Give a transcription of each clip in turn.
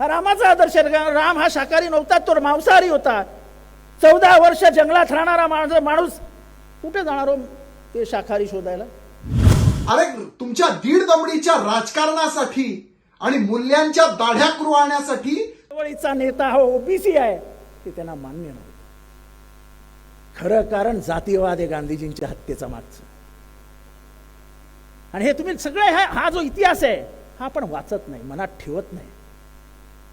हा रामाचा आदर्श. राम हा शाकाहारी नव्हता तो मांसाहारी होता. चौदा वर्ष जंगलात राहणारा माणूस माणूस कुठे जाणार हो ते शाकाहारी शोधायला? अरे तुमच्या दीड दमडीच्या राजकारणासाठी आणि मूल्यांच्या दाढ्या कुरवाळण्यासाठी चळवळीचा नेता हा ओबीसी आहे ते त्यांना मान्य नव्हतं. खरं कारण जातीयवाद आहे गांधीजींच्या हत्येचा मागचं. आणि हे तुम्ही सगळे हा हा जो इतिहास आहे हा आपण वाचत नाही मनात ठेवत नाही.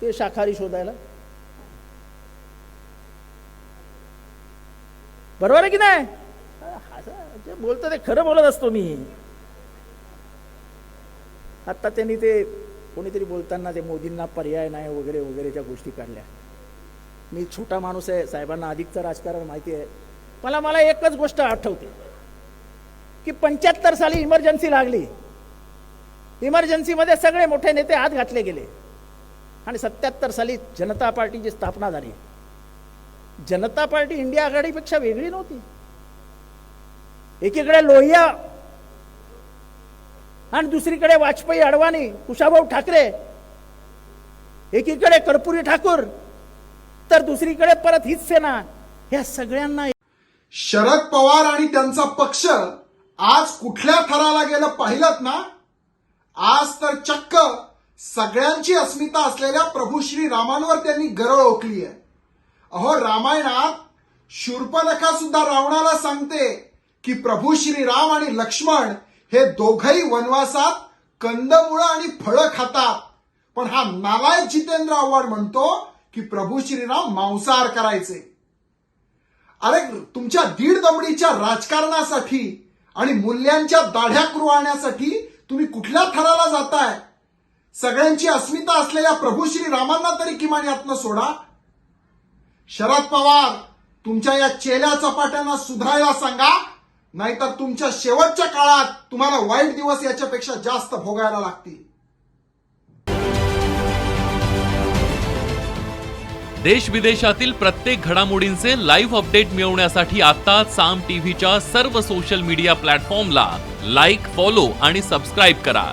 ते शाकाहारी शोधायला. बरोबर आहे की नाही? जे बोलतो ते खरं बोलत असतो मी. आता त्यांनी ते कोणीतरी बोलताना ते मोदींना पर्याय नाही वगैरे वगैरेच्या गोष्टी काढल्या. मी छोटा माणूस आहे साहेबांना अधिकचं राजकारण माहिती आहे. मला मला एकच गोष्ट आठवते की पंच्याहत्तर साली इमर्जन्सी लागली. इमर्जन्सीमध्ये सगळे मोठे नेते आत घातले गेले. आणि सत्याहत्तर साली जनता पार्टीची स्थापना झाली. जनता पार्टी इंडिया आघाडीपेक्षा वेगळी नव्हती. एकीकडे लोहिया आणि दुसरीकडे वाजपेयी अडवाणी कुशाभाऊ ठाकरे. एकीकडे कर्पुरी ठाकूर तर दुसरीकडे परत हीच सेना. ह्या सगळ्यांना शरद पवार आणि त्यांचा पक्ष आज कुठल्या थराला गेलं पाहिलं ना? आज तर चक्क सगळ्यांची अस्मिता असलेल्या प्रभू श्री रामांवर त्यांनी गरळ ओकली आहे. अहो रामायणात शूर्पनखा सुद्धा रावणाला सांगते की प्रभू श्री राम आणि लक्ष्मण हे दोघही वनवासात कंदमुळं आणि फळं खातात. पण हा नालायक जितेंद्र आव्हाड म्हणतो की प्रभू श्रीराम मांसाहार करायचे. अरे तुमच्या दीड दमडीच्या राजकारणासाठी आणि मूल्यांच्या दाढ्या कुरवाळण्यासाठी तुम्ही कुठल्या थराला जाताय? सगळ्यांची अस्मिता असलेल्या प्रभू श्री रामांना तरी किमान यातनं सोडा. शरद पवार तुमच्या या चेल्या चपाट्यांना सुधारायला सांगा. नाहीतर तुमच्या शेवटच्या काळात तुम्हाला वाईट दिवस याच्यापेक्षा जास्त भोगायला लागतील. देश विदेशातील प्रत्येक घडामोडींचे लाईव्ह अपडेट मिळवण्यासाठी आता साम टीव्हीच्या सर्व सोशल मीडिया प्लॅटफॉर्मला लाईक फॉलो आणि सबस्क्राईब करा.